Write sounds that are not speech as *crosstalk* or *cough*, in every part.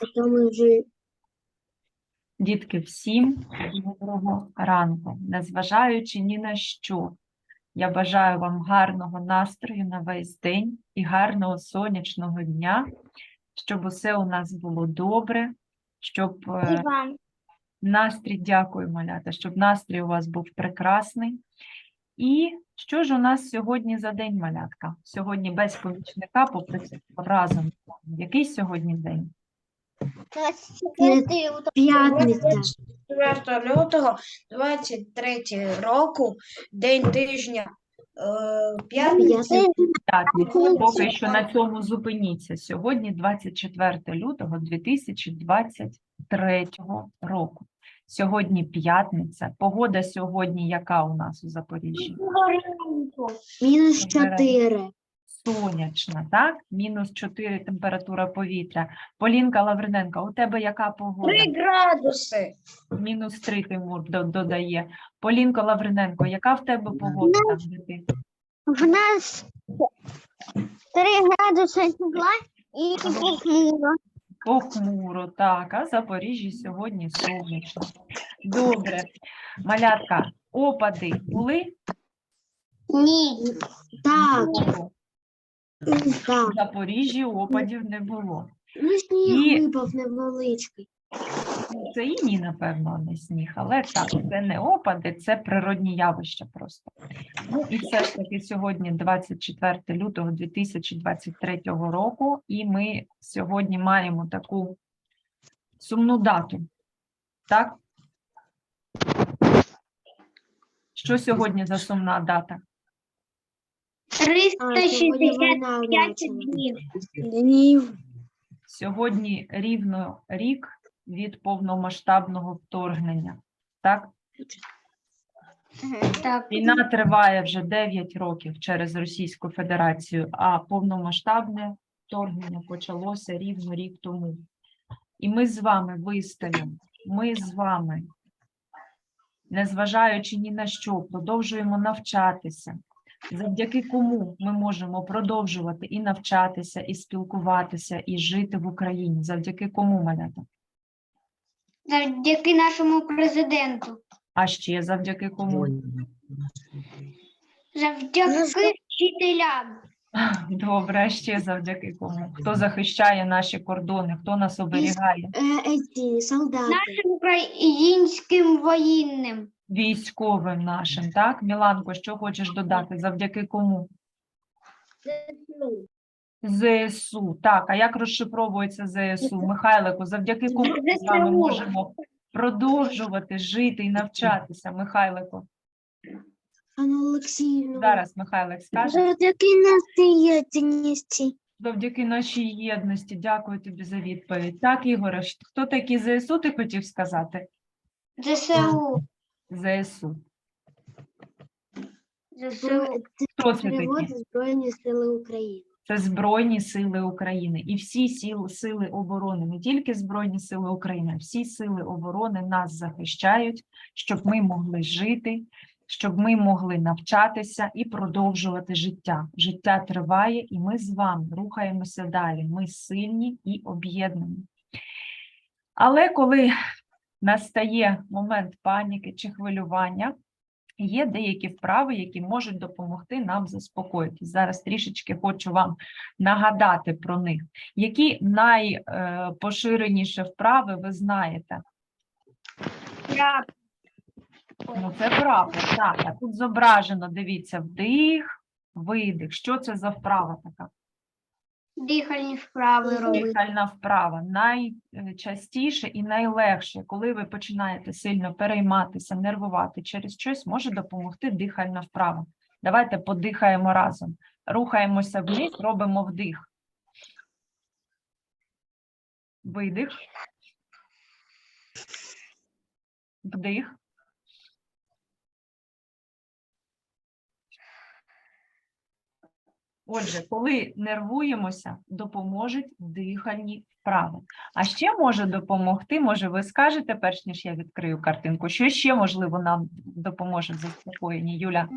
Потом уже Дітки, всім доброго ранку. Незважаючи ні на що, я бажаю вам гарного настрою на весь день і гарного сонячного дня, щоб усе у нас було добре, щоб е, настрій, дякую, малята, щоб настрій у вас був прекрасний. І що ж у нас сьогодні за день, малятка? Сьогодні без помічника попрацюємо разом. Який сьогодні день? П'ятниця. 4 лютого 23 року, день тижня, е, п'ятниця. П'ятниця. Поки що на цьому зупиніться. Сьогодні 24 лютого 2023 року. Сьогодні п'ятниця. Погода сьогодні яка у нас у Запоріжжі? Мінус чотири. Сонячна, так? Мінус 4 температура повітря. Полінка Лавриненко, у тебе яка погода? 3 градуси. Мінус 3 Тимур додає. Полінко Лавриненко, яка в тебе погода там, де ти? В нас три градуси тепла і похмуро. Похмуро, так, а Запоріжжі сьогодні сонячно. Добре. Малятка, опади були? Ні. Так, Було. В Запоріжжі опадів не було. Ну, І- випав невеличкий. Це і ні, напевно, не сніг, але так, це не опади, це природні явища просто. Ну і все ж таки сьогодні 24 лютого 2023 року, і ми сьогодні маємо таку сумну дату. Так? Що сьогодні за сумна дата? А, сьогодні війна днів. Днів. Сьогодні рівно рік від повномасштабного вторгнення. Так? Так, Війна триває вже 9 років через Російську Федерацію, а повномасштабне вторгнення почалося рівно рік тому. І ми з вами вистоїмо, ми з вами, незважаючи ні на що, продовжуємо навчатися. Завдяки кому ми можемо продовжувати і навчатися, і спілкуватися, і жити в Україні. Завдяки кому, малята? Завдяки нашому президенту. А ще завдяки кому? Завдяки вчителям. Добре, а ще завдяки кому? Хто захищає наші кордони, хто нас оберігає? Е, еті, солдати. Нашим українським воїнним. Військовим нашим, так? Міланко, що хочеш додати? Завдяки кому? ЗСУ. Так, а як розшифровується ЗСУ? Михайлику, завдяки кому ми з вами можемо продовжувати жити і навчатися? Михайлику, Анна Олексіївна. зараз Михайлик скаже. Завдяки нашій єдності. Завдяки нашій єдності. Дякую тобі за відповідь. Так, Ігоре, хто такі ЗСУ, ти хотів сказати? ЗСУ. ЗСУ. ЗСУ. Хто це такі? Збройні Сили України. Це Збройні Сили України і всі сіл, сили оборони, не тільки Збройні Сили України, всі сили оборони нас захищають, щоб ми могли жити, щоб ми могли навчатися і продовжувати життя. Життя триває, і ми з вами рухаємося далі. Ми сильні і об'єднані. Але коли настає момент паніки чи хвилювання, є деякі вправи, які можуть допомогти нам заспокоїтись. Зараз трішечки хочу вам нагадати про них. Які найпоширеніші вправи ви знаєте? Ну, це прапор, так. А тут зображено, дивіться, вдих, видих. Що це за вправа така? Дихальні вправи робити. Дихальна вправа. Найчастіше і найлегше, коли ви починаєте сильно перейматися, нервувати через щось, може допомогти дихальна вправа. Давайте подихаємо разом. Рухаємося вниз, робимо вдих. Видих. Вдих. Отже, коли нервуємося, допоможуть дихальні вправи. А ще може допомогти, може, ви скажете, перш ніж я відкрию картинку, що ще можливо нам допоможе в заспокоєнні, Юля?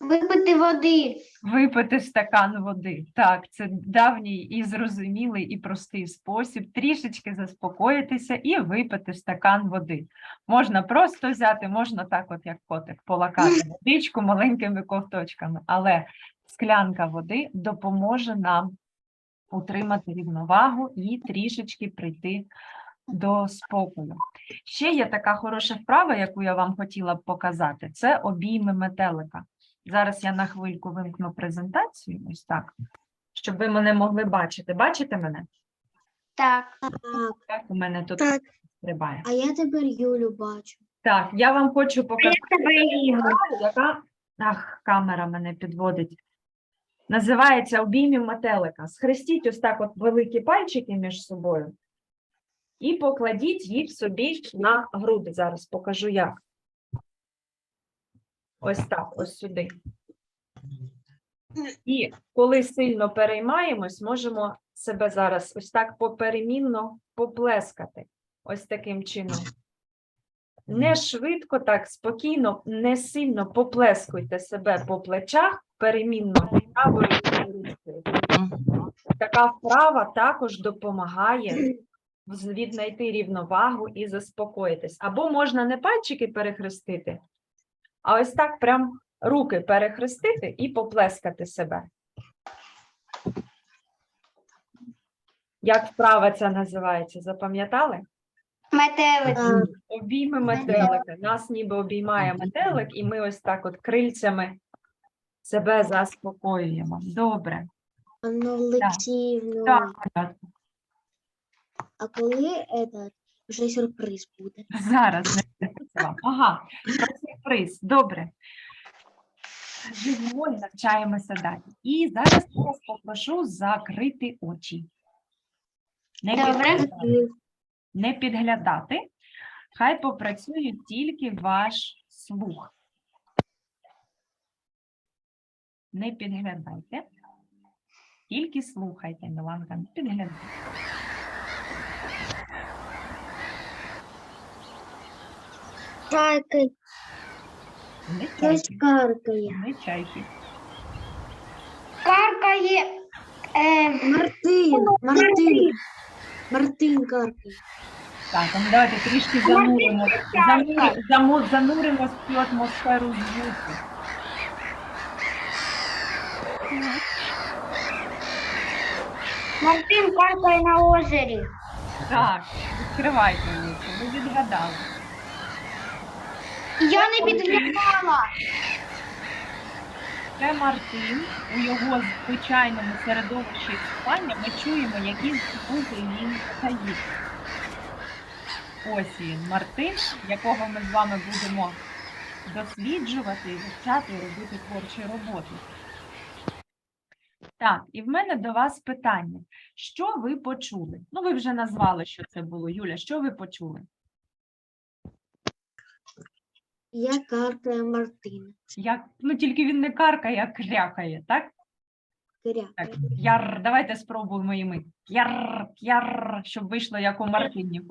Випити води. Випити стакан води. Так, це давній і зрозумілий і простий спосіб трішечки заспокоїтися і випити стакан води. Можна просто взяти, можна так, от як котик, полакати водичку маленькими ковточками, але склянка води допоможе нам утримати рівновагу і трішечки прийти до спокою. Ще є така хороша вправа, яку я вам хотіла б показати, це обійми метелика. Зараз я на хвильку вимкну презентацію, ось так, щоб ви мене могли бачити. Бачите мене? Так. Так, у мене тут так. стрибає. А я тепер Юлю бачу. Так, я вам хочу показати, Тебе яка ах, камера мене підводить. Називається обіймів метелика. Схрестіть ось так от великі пальчики між собою і покладіть їх собі на груди. Зараз покажу як. Ось так, ось сюди. І коли сильно переймаємось, можемо себе зараз ось так поперемінно поплескати. Ось таким чином. Не швидко, так спокійно, не сильно поплескуйте себе по плечах перемінно лівою ручкою. Така вправа також допомагає віднайти рівновагу і заспокоїтись. Або можна не пальчики перехрестити, а ось так прям руки перехрестити і поплескати себе. Як вправа ця називається? Запам'ятали? Метелик. Обійми метелика. Нас ніби обіймає метелик, і ми ось так от крильцями себе заспокоюємо. Добре. Анна Олексіївна, Так, так. а коли этот, вже сюрприз буде? Зараз не вам. Ага, про сюрприз. Добре. Живемо і навчаємося далі. І зараз я вас попрошу закрити очі. Не, підглядати. не підглядати. Хай попрацює тільки ваш слух. Не підглядайте. Тільки слухайте, Міланка, не підглядайте. Каркає, Не хтось чайки. каркає. Не чайки. Каркає. Е, Мартин, Мартин, Мартин каркає. Так, а ну давайте трішки зануримо, зануримо, зануримо в цю атмосферу звуку. Мартин каркає на озері. Так, відкривайте очі, ви відгадали. Я не підглядала. Це Мартин. У його звичайному середовищі існування ми чуємо, які звуки він видає. Ось він, Мартин, якого ми з вами будемо досліджувати, вивчати робити творчі роботи. Так, і в мене до вас питання. Що ви почули? Ну, ви вже назвали, що це було. Юля, що ви почули? Я каркає Мартин. Як, ну, тільки він не каркає, а крякає, так? Так, яр, давайте спробуємо і ми. Яр, яр, щоб вийшло як у Мартинів.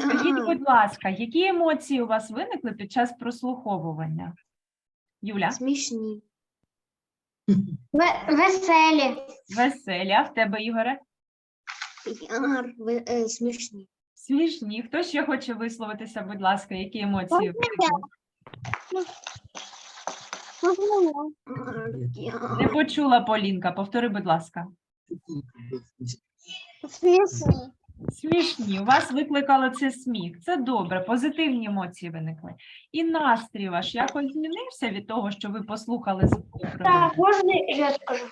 Скажіть, будь ласка, які емоції у вас виникли під час прослуховування? Юля, Смішні. *laughs* Веселі. веселі, а в тебе, Ігоре? Яр, е, смішні. Смішні. Хто ще хоче висловитися, будь ласка, які емоції виникли? Не почула Полінка, повтори, будь ласка. Смішні. Смішні, у вас викликало це сміх. Це добре, позитивні емоції виникли. І настрій ваш якось змінився від того, що ви послухали звук? Так, можна я скажу?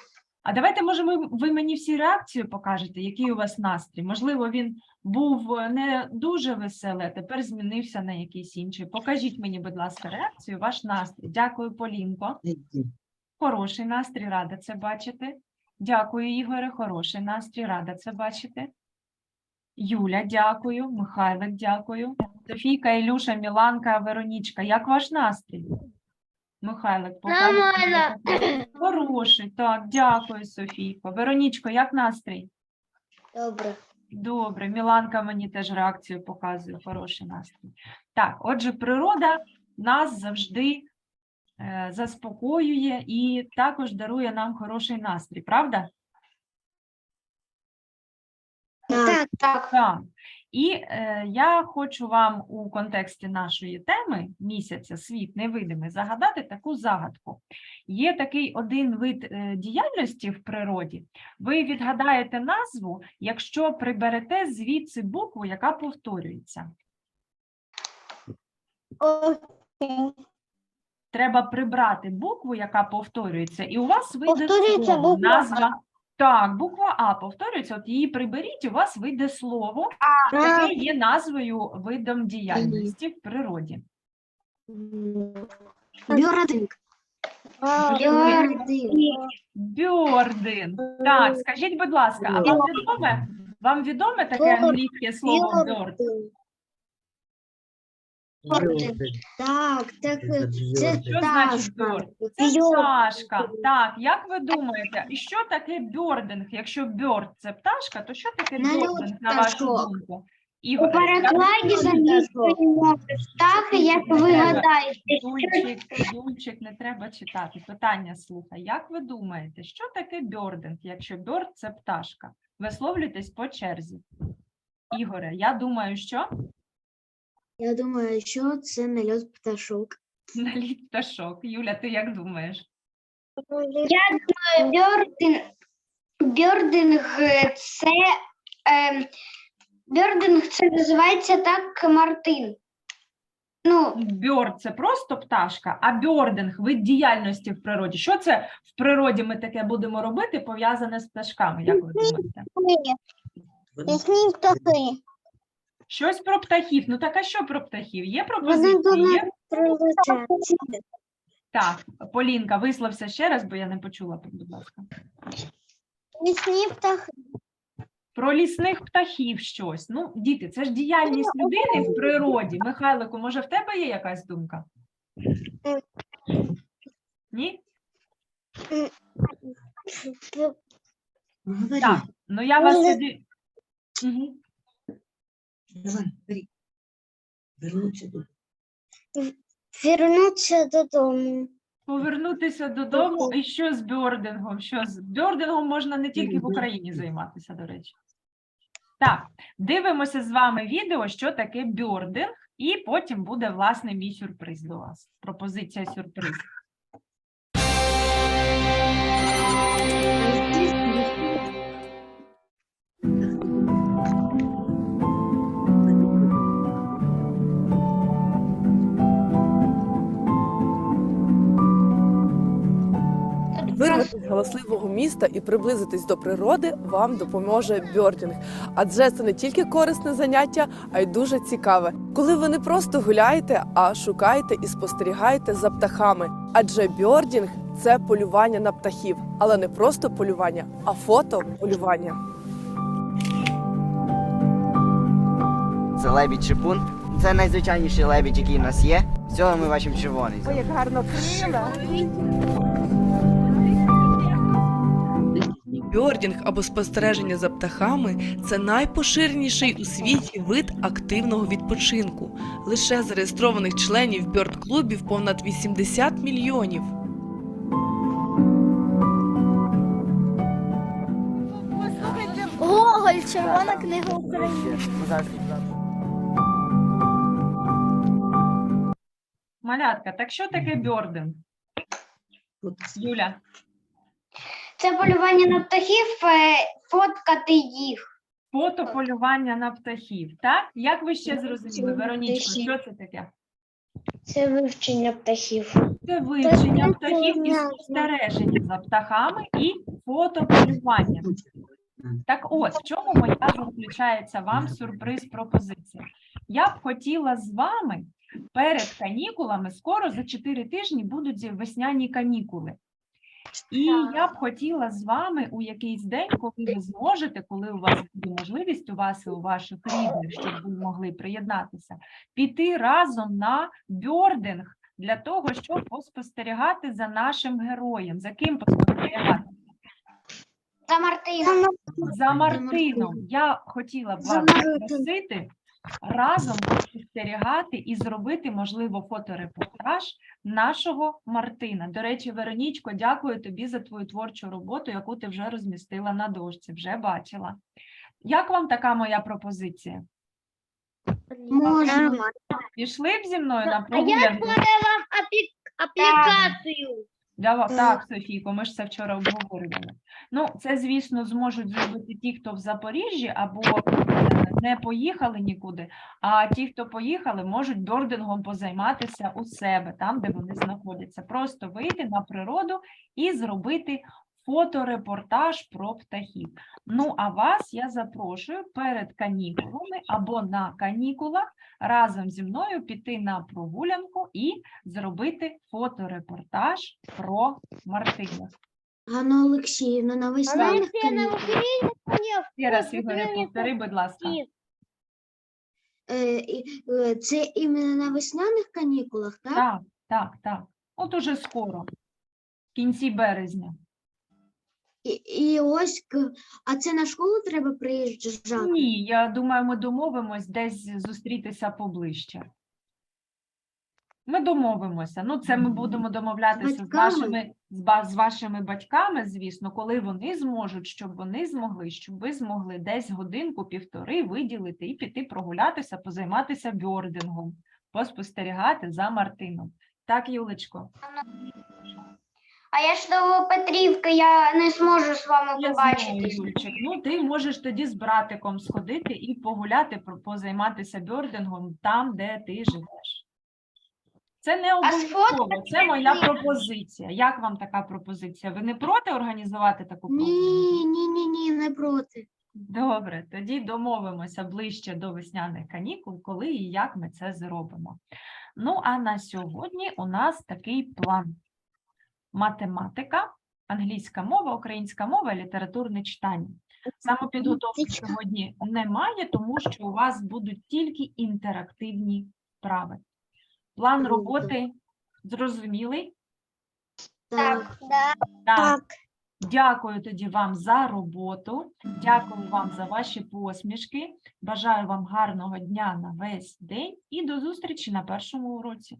А давайте, може, ви мені всі реакції покажете, який у вас настрій. Можливо, він був е, не дуже веселий, а тепер змінився на якийсь інший. Покажіть мені, будь ласка, реакцію, ваш настрій. Дякую, Полінко. Хороший настрій, рада це бачити. Дякую, Ігоре, хороший настрій, рада це бачити. Юля, дякую. Михайлик, дякую. Софійка, Ілюша, Міланка, Веронічка. Як ваш настрій? Михайлик, показує. Хороший, так, дякую, Софійко. Веронічко, як настрій? Добре. Добре, Міланка мені теж реакцію показує, хороший настрій. Так, отже, природа нас завжди е, заспокоює і також дарує нам хороший настрій, правда? Так, Так. І е, я хочу вам у контексті нашої теми місяця світ невидимий загадати таку загадку. Є такий один вид е, діяльності в природі. Ви відгадаєте назву, якщо приберете звідси букву, яка повторюється. Окей. Треба прибрати букву, яка повторюється, і у вас вийде слово, назва. Так, буква А повторюється, от її приберіть, у вас вийде слово, яке є назвою видом діяльності в природі. Бьординг. Бьординг. Бьордин. Так, скажіть, будь ласка, а вам відоме, вам відоме таке англійське слово бьорд? Так, так, е, це Що значить пташка. бьорд? Це пташка. Так, як ви думаєте, і що таке бьординг? Якщо бьорд це пташка, то що таке Нальот бьординг, на вашу пташок. думку? У Ігор, перекладі з англійської мови птахи, як ви гадаєте, Юльчик, не треба читати. Питання слухай. Як ви думаєте, що таке бьординг, якщо бьорд це пташка? Висловлюйтесь по черзі. Ігоре, я думаю, що Я думаю, що це нальот пташок. *laughs* наліт пташок. Юля, ти як думаєш? Я думаю, бьординг, бьординг це е, бьординг це називається так Мартин. Ну, Бьорд це просто пташка, а бьординг вид діяльності в природі. Що це в природі ми таке будемо робити, пов'язане з пташками? Як ви думаєте? лісні птахи. Щось про птахів. Ну так а що про птахів? Є пропозиції? Є? Так, Полінка, висловся ще раз, бо я не почула, будь ласка. Лісні птахи. Про лісних птахів щось. Ну, діти, це ж діяльність людини в природі. Михайлику, може, в тебе є якась думка? Ні? Так, ну я вас. Угу. Давай, бери. Вернуться до Вернуться додому. Повернутися додому. І що з бьордингом? Що з бьордингом можна не тільки в Україні займатися, до речі. Так, дивимося з вами відео, що таке бьординг, і потім буде власне мій сюрприз до вас. Пропозиція сюрприз. Галасливого міста і приблизитись до природи вам допоможе бьордінг. Адже це не тільки корисне заняття, а й дуже цікаве. Коли ви не просто гуляєте, а шукаєте і спостерігаєте за птахами. Адже бьордінг це полювання на птахів, але не просто полювання, а фото полювання. Це лебідь шипун. Це найзвичайніший лебідь, який в нас є. Всього ми бачимо червоний. як гарно крила! Бьордінг або спостереження за птахами це найпоширеніший у світі вид активного відпочинку. Лише зареєстрованих членів бьорд-клубів понад 80 мільйонів. Гоголь, червона книга України. Малятка, так що таке бьординг? Юля, Це полювання на птахів, е, фоткати їх. фото полювання на птахів. Так? Як ви ще зрозуміли, Веронічко, що це таке? Це вивчення птахів. Це вивчення це птахів і спостереження за птахами і фотополювання. Так от, в чому моя заключається вам сюрприз пропозиція? Я б хотіла з вами перед канікулами, скоро за 4 тижні будуть весняні канікули. І я б хотіла з вами у якийсь день, коли ви зможете, коли у вас буде можливість, у вас і у ваших рідних, щоб ви могли приєднатися, піти разом на бьординг для того, щоб поспостерігати за нашим героєм. За ким поспостерігати? За Мартина. За Мартином. Мартином. Я хотіла б вас Мартином. запросити разом спостерігати і зробити, можливо, фоторепортаж нашого Мартина. До речі, Веронічко, дякую тобі за твою творчу роботу, яку ти вже розмістила на дошці, вже бачила. Як вам така моя пропозиція? Можна. Пішли б зі мною на А я прогулянку? вам аплікацію. Дава- Так. Софійко, ми ж це вчора обговорювали. Ну, це, звісно, зможуть зробити ті, хто в Запоріжжі або не поїхали нікуди, а ті, хто поїхали, можуть бордингом позайматися у себе, там, де вони знаходяться. Просто вийти на природу і зробити фоторепортаж про птахів. Ну, а вас я запрошую перед канікулами або на канікулах разом зі мною піти на прогулянку і зробити фоторепортаж про Мартина. Ганна Олексіївна на весняних канікулах. Ще раз, Ігоре, повтори, будь ласка. Е, і, е, Це іменно на весняних канікулах, так? Так, так, так. От уже скоро, в кінці березня. І, і ось, к- а це на школу треба приїжджати? Ні, я думаю, ми домовимось десь зустрітися поближче. Ми домовимося. Ну, це ми будемо домовлятися з, батьками? вашими, з, з вашими батьками, звісно, коли вони зможуть, щоб вони змогли, щоб ви змогли десь годинку-півтори виділити і піти прогулятися, позайматися бьордингом, поспостерігати за Мартином. Так, Юлечко? А я ж до Петрівки, я не зможу з вами Я побачитись. Ну, ти можеш тоді з братиком сходити і погуляти, про- позайматися бьордингом там, де ти живеш. Це не обов'язково, це моя пропозиція. Як вам така пропозиція? Ви не проти організувати таку прогулянку? Ні, ні, ні, ні, не проти. Добре, тоді домовимося ближче до весняних канікул, коли і як ми це зробимо. Ну, а на сьогодні у нас такий план: математика, англійська мова, українська мова літературне читання. Самопідготовки сьогодні немає, тому що у вас будуть тільки інтерактивні вправи. План роботи зрозумілий? Так. Так. Дякую тоді вам за роботу. Дякую вам за ваші посмішки. Бажаю вам гарного дня на весь день і до зустрічі на першому уроці.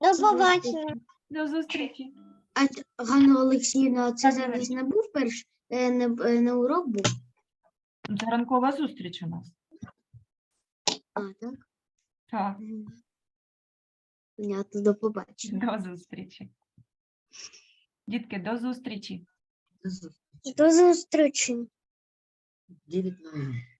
До побачення. До зустрічі. А Ганна Олексіївна, це зараз не був перш, е, не, не урок був? Це ранкова зустріч у нас. А, так? Так. Понятно, до побачення. до зустрічі. Дітки, до зустрічі. До зустрічі. 9.00.